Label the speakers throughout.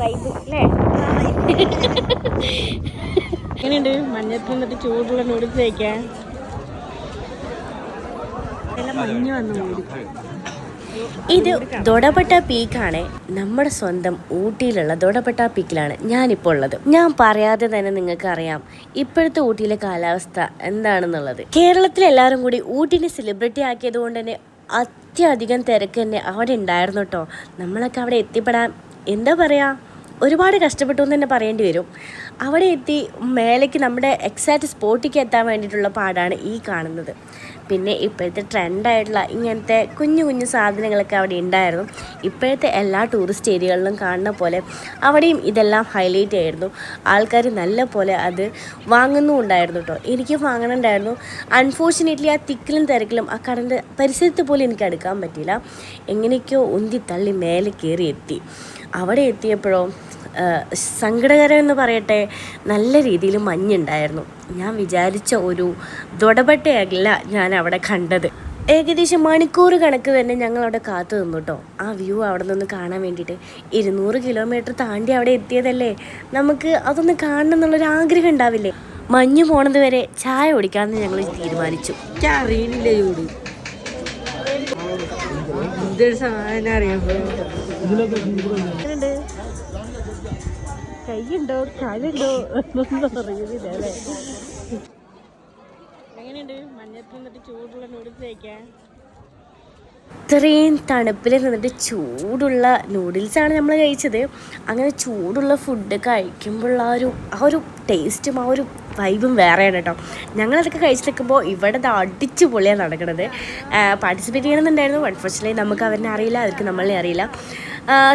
Speaker 1: Vibe അല്ലേ? എങ്ങനെയുണ്ട്? മഞ്ഞത്ത് നിന്നിട്ട് ചൂടുള്ള നൂഡിൽസ് കഴിക്കാൻ? മഞ്ഞ് വന്നു മൂടി ഇത് ദൊടപെട്ട പീക്കാണ്. നമ്മുടെ സ്വന്തം ഊട്ടിയിലുള്ള ദൊടപെട്ട പീക്കിലാണ് ഞാനിപ്പോൾ ഉള്ളത്. ഞാൻ പറയാതെ തന്നെ നിങ്ങൾക്ക് അറിയാം ഇപ്പോഴത്തെ ഊട്ടിയിലെ കാലാവസ്ഥ എന്താണെന്നുള്ളത്. കേരളത്തിൽ എല്ലാവരും കൂടി ഊട്ടിനെ സെലിബ്രിറ്റി ആക്കിയത് കൊണ്ട് തന്നെ അത്യധികം തിരക്ക് തന്നെ അവിടെ ഉണ്ടായിരുന്നു കേട്ടോ നമ്മളൊക്കെ അവിടെ എത്തിപ്പെടാൻ എന്താ പറയുക ഒരുപാട് കഷ്ടപ്പെട്ടു എന്ന് തന്നെ പറയേണ്ടി വരും. അവിടെ എത്തി മേലേക്ക് നമ്മുടെ എക്സാക്റ്റ് സ്പോട്ടിക്ക് എത്താൻ വേണ്ടിയിട്ടുള്ള പാടാണ് ഈ കാണുന്നത്. പിന്നെ ഇപ്പോഴത്തെ ട്രെൻഡായിട്ടുള്ള ഇങ്ങനത്തെ കുഞ്ഞു കുഞ്ഞു സാധനങ്ങളൊക്കെ അവിടെ ഉണ്ടായിരുന്നു. ഇപ്പോഴത്തെ എല്ലാ ടൂറിസ്റ്റ് ഏരിയകളിലും കാണുന്ന പോലെ അവിടെയും ഇതെല്ലാം ഹൈലൈറ്റ് ആയിരുന്നു. ആൾക്കാർ നല്ല പോലെ അത് വാങ്ങുന്നുമുണ്ടായിരുന്നു കേട്ടോ എനിക്ക് വാങ്ങണുണ്ടായിരുന്നു. അൺഫോർച്ചുനേറ്റ്ലി ആ തിക്കിലും തിരക്കിലും ആ കടന്റെ പരിസരത്ത് പോലും എനിക്ക് അടുക്കാൻ പറ്റിയില്ല. എങ്ങനെയൊക്കെയോ ഉന്തി തള്ളി മേലെ കയറി എത്തി. അവിടെ എത്തിയപ്പോഴോ സങ്കടകരം എന്ന് പറയട്ടെ നല്ല രീതിയിൽ മഞ്ഞുണ്ടായിരുന്നു. ഞാൻ വിചാരിച്ച ഒരു ദൊടപട്ടയല്ല ഞാൻ അവിടെ കണ്ടത്. ഏകദേശം മണിക്കൂർ കണക്ക് തന്നെ ഞങ്ങൾ അവിടെ കാത്തു നിന്നു കേട്ടോ ആ വ്യൂ അവിടെ നിന്ന് കാണാൻ വേണ്ടിയിട്ട് ഇരുന്നൂറ് കിലോമീറ്റർ താണ്ടി അവിടെ എത്തിയതല്ലേ? നമുക്ക് അതൊന്ന് കാണണം എന്നുള്ളൊരു ആഗ്രഹം ഉണ്ടാവില്ലേ? മഞ്ഞ് പോണത് വരെ ചായ കുടിക്കാമെന്ന് ഞങ്ങൾ തീരുമാനിച്ചു.
Speaker 2: അറിയില്ല ഇതൊരു സാധനം അറിയാം
Speaker 1: എങ്ങനെയുണ്ട് കൈയുണ്ടോ? കാലുണ്ടോ? എന്നൊന്നും അറിയുന്നില്ല അല്ലേ? എങ്ങനെയുണ്ട്? മഞ്ഞത്ത് നിന്നിട്ട് ചൂടുള്ള നൂഡിൽസ് കഴിക്കാൻ? ഇത്രയും തണുപ്പിൽ നിന്നിട്ട് ചൂടുള്ള നൂഡിൽസാണ് നമ്മൾ കഴിച്ചത്. അങ്ങനെ ചൂടുള്ള ഫുഡ് കഴിക്കുമ്പോഴുള്ള ആ ഒരു ആ ഒരു ടേസ്റ്റും ആ ഒരു വൈബും വേറെയാണ് കേട്ടോ. ഞങ്ങളതൊക്കെ കഴിച്ച് നിൽക്കുമ്പോൾ ഇവിടെ ദാ അടിച്ചു പൊളിയാണ് നടക്കുന്നത് പാർട്ടിസിപ്പേറ്റ് ചെയ്യണമെന്നുണ്ടായിരുന്നു. അൺഫോർച്ചുനേറ്റ്ലി നമുക്ക് അവരെ അറിയില്ല. അവർക്ക് നമ്മളെ അറിയില്ല.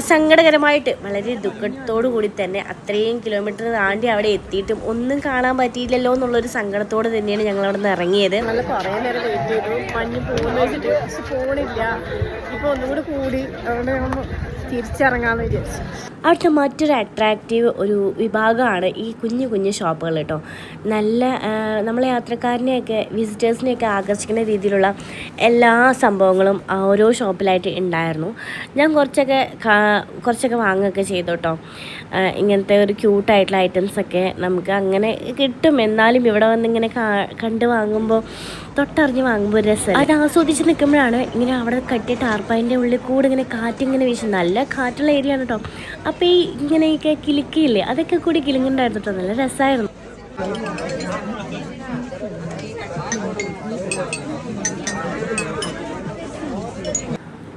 Speaker 1: സങ്കടകരമായിട്ട് വളരെ ദുഃഖത്തോടു കൂടി തന്നെ അത്രയും കിലോമീറ്റർ താണ്ടി അവിടെ എത്തിയിട്ടും ഒന്നും കാണാൻ പറ്റിയില്ലല്ലോ എന്നുള്ളൊരു സങ്കടത്തോടെ തന്നെയാണ് ഞങ്ങൾ അവിടെ നിന്ന് ഇറങ്ങിയത്. നല്ല കുറേ നേരം വെയിറ്റ് ചെയ്തു. മഞ്ഞ് പോകുന്ന പോണില്ല ഇപ്പോൾ ഒന്നും കൂടി കൂടി അതുകൊണ്ട് നമ്മൾ തിരിച്ചിറങ്ങാമെന്ന് വിചാരിച്ചു. അവിടുത്തെ മറ്റൊരു അട്രാക്റ്റീവ് ഒരു വിഭാഗമാണ് ഈ കുഞ്ഞു കുഞ്ഞു ഷോപ്പുകൾ കേട്ടോ. നല്ല നമ്മളെ യാത്രക്കാരനെയൊക്കെ വിസിറ്റേഴ്സിനെയൊക്കെ ആകർഷിക്കുന്ന രീതിയിലുള്ള എല്ലാ സംഭവങ്ങളും ഓരോ ഷോപ്പിലായിട്ട് ഉണ്ടായിരുന്നു. ഞാൻ കുറച്ചൊക്കെ കുറച്ചൊക്കെ വാങ്ങുകയൊക്കെ ചെയ്തു കേട്ടോ. ഇങ്ങനത്തെ ഒരു ക്യൂട്ടായിട്ടുള്ള ഐറ്റംസൊക്കെ നമുക്ക് അങ്ങനെ കിട്ടും. എന്നാലും ഇവിടെ വന്നിങ്ങനെ കണ്ട് വാങ്ങുമ്പോൾ തൊട്ടറിഞ്ഞ് വാങ്ങുമ്പോൾ ഒരു രസം അത് ആസ്വദിച്ച് നിൽക്കുമ്പോഴാണ് ഇങ്ങനെ അവിടെ കെട്ടിയ ടാർപ്പായിന്റെ ഉള്ളിൽ കൂടെ ഇങ്ങനെ കാറ്റിങ്ങനെ വീശും നല്ല കാറ്റുള്ള ഏരിയ ആണ് കേട്ടോ അപ്പോൾ ഈ ഇങ്ങനെയൊക്കെ കിലുക്കിയില്ലേ അതൊക്കെ കൂടി കിലുങ്ങുണ്ടായിരുന്നു കേട്ടോ നല്ല രസമായിരുന്നു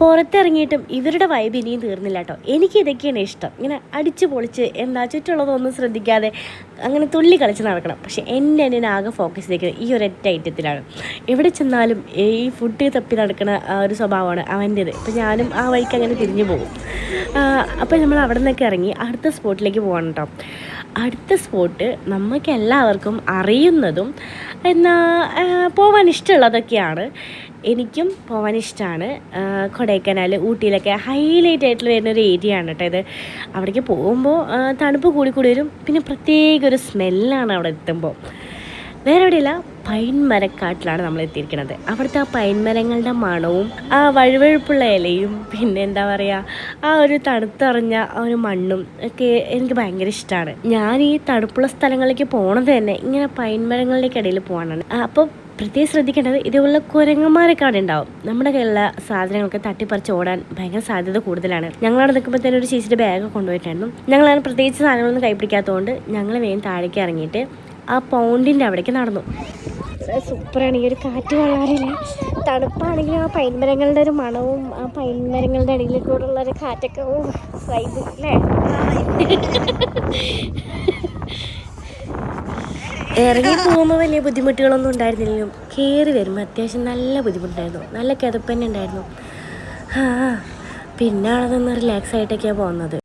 Speaker 1: പുറത്തിറങ്ങിയിട്ടും ഇവരുടെ വൈബ് ഇനിയും തീർന്നില്ല കേട്ടോ എനിക്ക് ഇതൊക്കെയാണ് ഇഷ്ടം. ഇങ്ങനെ അടിച്ചു പൊളിച്ച് എന്താ ചുറ്റുള്ളതൊന്നും ശ്രദ്ധിക്കാതെ അങ്ങനെ തുള്ളി കളിച്ച് നടക്കണം. പക്ഷേ എന്നെ എന്നെ ആകെ ഫോക്കസ് ചെയ്തിരിക്കുന്നത് ഈ ഒരൊറ്റ ഐറ്റത്തിലാണ്. എവിടെ ചെന്നാലും ഈ ഫുഡ് തപ്പി നടക്കുന്ന ഒരു സ്വഭാവമാണ് അവന്റേത്. അപ്പോൾ ഞാനും ആ വഴിക്ക് അങ്ങനെ തിരിഞ്ഞു പോകും. അപ്പോൾ നമ്മൾ അവിടെ നിന്നൊക്കെ ഇറങ്ങി അടുത്ത സ്പോട്ടിലേക്ക് പോകണം കേട്ടോ അടുത്ത സ്പോട്ട് നമുക്ക് എല്ലാവർക്കും അറിയുന്നതും എന്നാൽ പോകാൻ ഇഷ്ടമുള്ളതൊക്കെയാണ്. എനിക്കും പോകാൻ ഇഷ്ടമാണ് കൊടൈക്കനാൽ ഊട്ടിയിലൊക്കെ ഹൈലൈറ്റ് ആയിട്ടുള്ള വരുന്ന ഒരു ഏരിയ ആണ് കേട്ടോ ഇത്. അവിടേക്ക് പോകുമ്പോൾ തണുപ്പ് കൂടി കൂടി വരും. പിന്നെ പ്രത്യേക ഒരു സ്മെല്ലാണ് അവിടെ എത്തുമ്പോൾ വേറെ എവിടെയില്ല പൈൻ മരക്കാട്ടിലാണ് നമ്മൾ എത്തിയിരിക്കുന്നത്. അവിടുത്തെ ആ പൈൻ മരങ്ങളുടെ മണവും ആ വഴുവഴുപ്പുള്ള ഇലയും പിന്നെ എന്താ പറയുക ആ ഒരു തണുത്തറിഞ്ഞ ആ ഒരു മണ്ണും ഒക്കെ എനിക്ക് ഭയങ്കര ഇഷ്ടമാണ് ഞാൻ ഈ തണുപ്പുള്ള സ്ഥലങ്ങളിലേക്ക് പോണത് തന്നെ ഇങ്ങനെ പൈൻ ഇടയിൽ പോകാനാണ് അപ്പോൾ പ്രത്യേകം ശ്രദ്ധിക്കേണ്ടത് ഇതുപോലുള്ള കുരങ്ങന്മാരൊക്കെ അവിടെ ഉണ്ടാവും നമ്മുടെ കയ്യിലുള്ള സാധനങ്ങളൊക്കെ തട്ടിപ്പറിച്ച് ഓടാൻ ഭയങ്കര സാധ്യത കൂടുതലാണ്. ഞങ്ങളവിടെ നിൽക്കുമ്പോൾ തന്നെ ഒരു ചേച്ചിയുടെ ബാഗ് കൊണ്ടുപോയിട്ടായിരുന്നു ഞങ്ങളങ്ങനെ പ്രത്യേകിച്ച് സാധനങ്ങളൊന്നും കൈപ്പിടിക്കാത്തതുകൊണ്ട് ഞങ്ങൾ വേഗം താഴേക്ക് ഇറങ്ങിയിട്ട് ആ പൗണ്ടിന്റെ അവിടേക്ക് നടന്നു. സൂപ്പറാണ്. ഈ ഒരു കാറ്റ് കൊള്ളാറില്ല. തണുപ്പാണെങ്കിലും ആ പൈൻമരങ്ങളുടെ ഒരു മണവും ആ പൈൻമരങ്ങളുടെ ഇടയിൽ കൂടെ ഉള്ള ഒരു കാറ്റൊക്കെ വൈബ് അല്ലേ ഇറങ്ങി പോകുമ്പോൾ വലിയ ബുദ്ധിമുട്ടുകളൊന്നും ഉണ്ടായിരുന്നില്ലെങ്കിലും കയറി വരുമ്പോൾ അത്യാവശ്യം നല്ല ബുദ്ധിമുട്ടായിരുന്നു നല്ല കിതപ്പന്നെ ഉണ്ടായിരുന്നു. ആ പിന്നെ അവിടെ റിലാക്സ് ആയിട്ടൊക്കെയാണ് പോകുന്നത്.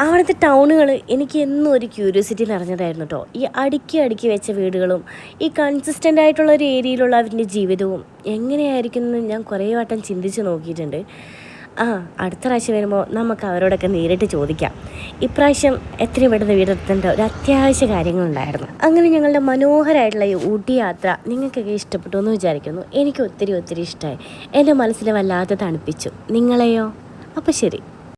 Speaker 1: അവിടുത്തെ ടൗണുകൾ എനിക്ക് എന്നും ഒരു ക്യൂരിയോസിറ്റി നിറഞ്ഞതായിരുന്നു കേട്ടോ ഈ അടുക്കി അടുക്കി വെച്ച വീടുകളും ഈ കൺസിസ്റ്റന്റ് ആയിട്ടുള്ള ഒരു ഏരിയയിലുള്ള അവരുടെ ജീവിതവും എങ്ങനെയായിരിക്കുന്നു ഞാൻ കുറേ വട്ടം ചിന്തിച്ച് നോക്കിയിട്ടുണ്ട്. ആ അടുത്ത പ്രാവശ്യം വരുമ്പോൾ നമുക്ക് അവരോടൊക്കെ നേരിട്ട് ചോദിക്കാം. ഇപ്രാവശ്യം എത്രയും പെട്ടെന്ന് വീടെത്തേണ്ട ഒരു അത്യാവശ്യ കാര്യങ്ങളുണ്ടായിരുന്നു. അങ്ങനെ ഞങ്ങളുടെ മനോഹരമായിട്ടുള്ള ഈ ഊട്ടി യാത്ര നിങ്ങൾക്കൊക്കെ ഇഷ്ടപ്പെട്ടു എന്ന് വിചാരിക്കുന്നു. എനിക്ക് ഒത്തിരി ഒത്തിരി ഇഷ്ടമായി. എന്റെ മനസ്സിനെ വല്ലാതെ തണുപ്പിച്ചു. നിങ്ങളെയോ? അപ്പോൾ ശരി.